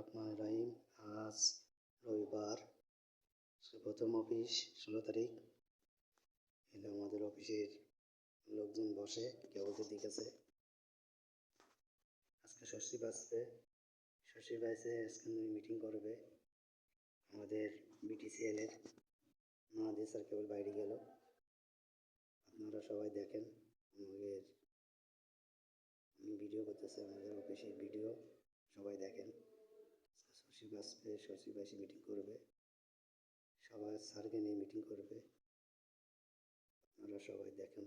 রহমান রাহিম। আজ রবিবার প্রথম অফিস, ষোলো তারিখ। এলে আমাদের অফিসের লোকজন বসে কেউ যদি গেছে আজকে ষষ্ঠী বাজছে। ষষ্ঠী বাজছে, আজকে মিটিং করবে আমাদের বিটিসিএলের মহাদেশ স্যার কেবল বাইরে গেল। আপনারা সবাই দেখেন, আমাদের আমি ভিডিও করতেছি, আমাদের অফিসের ভিডিও শশী বাসবে শশী বাসী মিটিং করবে। সবাই স্যারকে নিয়ে মিটিং করবে। আপনারা সবাই দেখেন।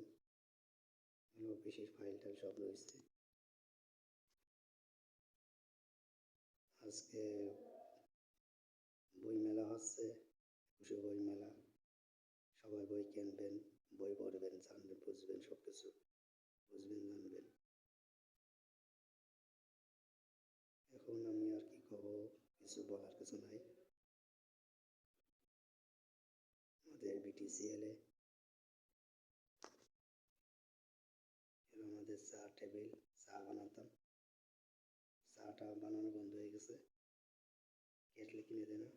অফিসের ফাইল টাইল সব রয়েছে। আজকে বই মেলা হচ্ছে একুশে বই মেলা। সবাই বই কিনবেন, বই পড়বেন, জানবেন, বুঝবেন সব কিছু বুঝবেন কিছু বলার কিছু নাই। আমাদের বিটিসিএলে আমাদের চা টেবিল, চা বানাতাম। চাটা বানানো বন্ধ হয়ে গেছে। কেটলে কিনে দেনা।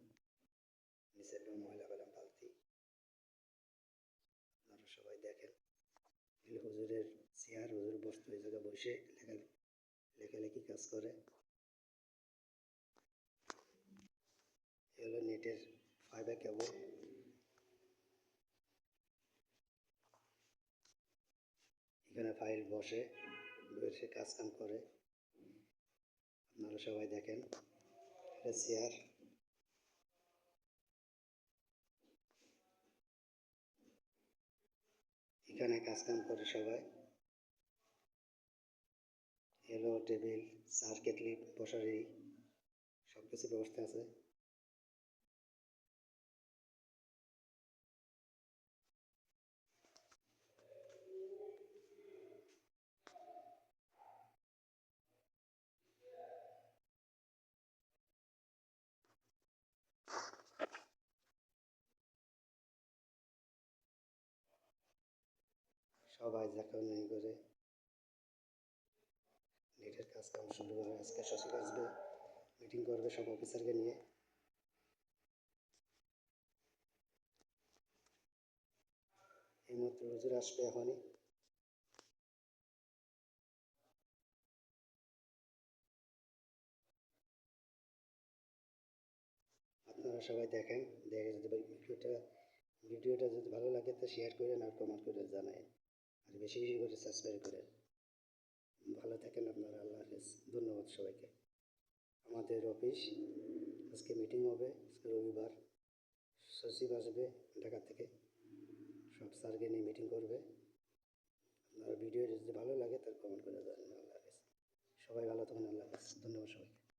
নিচে ময়লা পেলাম বালতি। আপনারা সবাই দেখেন। হুজুরের চেয়ার, হুজুর বসতে ওই জায়গায় বসে লেখা লেখালেখি কাজ করে। হলো নেটের ফাইবার কেবল এখানে ফাইল বসে বসে কাজ কাম করে। আপনারা সবাই দেখেন, এটা চেয়ার এখানে কাজ কাম করে সবাই। এলো টেবিল চার কেটলি বসার সব কিছু ব্যবস্থা আছে। সবাই এই করে। নেটের কাজ কাম শুরু করে, আজকে সচিব আসবে মিটিং করবে সব অফিসারকে নিয়ে। এই মাত্র হুজুর আসবে এখনই। আপনারা সবাই দেখেন, দেখে যদি ভিডিওটা ভিডিওটা যদি ভালো লাগে তো শেয়ার করেন আর কমেন্ট করে আর বেশি বেশি করে সাবস্ক্রাইব করেন ভালো থাকেন আপনারা, আল্লাহ হাফেজ। ধন্যবাদ সবাইকে। আমাদের অফিস, আজকে মিটিং হবে, আজকে রবিবার। সচিব আসবে ঢাকা থেকে। সব স্যারকে নিয়ে মিটিং করবে। আপনারা ভিডিও যদি ভালো লাগে তার কমেন্ট করে জানান আল্লাহ হাফেজ। সবাই ভালো থাকেন আল্লাহ হাফেজ। ধন্যবাদ সবাইকে।